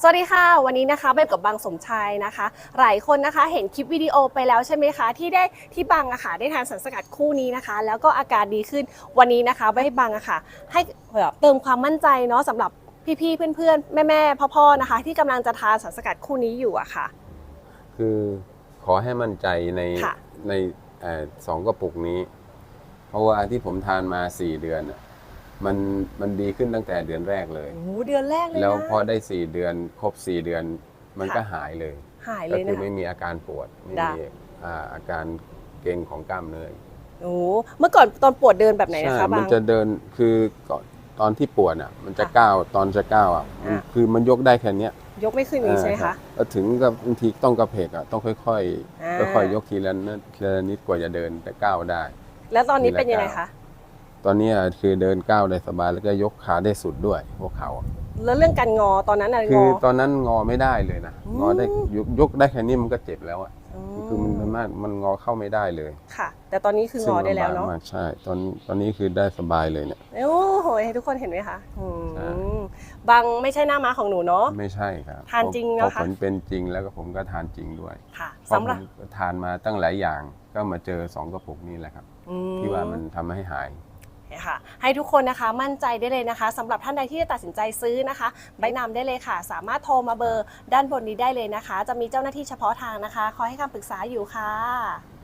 สวัสดีค่ะ วันนี้นะคะเบบกับบางสมชายนะคะ หลายคนนะคะเห็นคลิปวิดีโอไปแล้วใช่ไหมคะ ที่ได้ที่บางอะค่ะได้ทานสารสกัดคู่นี้นะคะ แล้วก็อาการดีขึ้นวันนี้นะคะไม่ให้บางอะค่ะ ให้แบบเติมความมั่นใจเนาะสำหรับพี่ๆเพื่อนๆ แม่ๆพ่อๆนะคะ ที่กำลังจะทานสารสกัดคู่นี้อยู่อะค่ะ คือขอให้มั่นใจในค่ะ ในเอ่อสองกระปุกนี้ เพราะว่าที่ผมทานมาสี่เดือนน่ะ มันมันดีขึ้นตั้งแต่เดือนแรกเลย โอ้โหเดือนแรกเลยนะ แล้วพอได้สี่เดือนครบสี่เดือนมันค่ะก็หายเลย หายเลก็ยคืนะอคะไม่มีอาการปวดไม่ได้มีอ่าอาการเกร็งของกล้ามเนื้อโอ้โหเมื่อก่อนตอนปวดเดินแบบไหนนะใช่คะมับานงจะเดินคือก่อนตอนที่ปวดอะ มันจะค่ะก้าวตอนจะก้าวอะมันอ่าคือมันยกได้แค่เนี้ยยกไม่ขึ้นอย่างนี้ใช่ไหมอ่ารัคะบแล้วถึงกับบางทีต้องกระเพกอะต้องค่อยอ่าๆค่อยๆยกทีละนิดทีละนิดกว่าจะเดินแต่ก้าวได้ แล้วตอนนี้เป็นยังไงทีละคะก้าว ตอนนี้อะคือเดินก้าวได้สบายแล้วก็ยกขาได้สุดด้วยหัวเข่าอะแล้วเรื่องการงอตอนนั้นอะคืงออตอนนั้นงอไม่ได้เลยนะอืมงอได้ยกยกได้แค่นี้มันก็เจ็บแล้วอะมคือมันมันมากมันงอเข้าไม่ได้เลย ค่ะ แต่ตอนนี้คืองอได้แล้วเนาะซึ่งำบกมกใช่ ตอนตอนนี้คือได้สบายเลยเนี่ยโอ้โหทุกคนเห็นไหมคะอืมใช่บางไม่ใช่หน้าม้าของหนูเนาะไม่ใช่ครับทานจริงเพเหรอคะผลเป็นจริงแล้วก็ผมก็ทานจริงด้วยค่ะเพราะสำหรับผมทานมาตั้งหลายอย่างก็มาเจอสองกระปุกนี้แหละครับอืที่ว่ามันทำให้หาย ค่ะให้ทุกคนนะคะมั่นใจได้เลยนะคะสำหรับท่านใดที่จะตัดสินใจซื้อนะคะ ใบนำได้เลยค่ะ สามารถโทรมาเบอร์ด้านบนนี้ได้เลยนะคะ จะมีเจ้าหน้าที่เฉพาะทางนะคะ คอยให้คำปรึกษาอยู่ค่ะ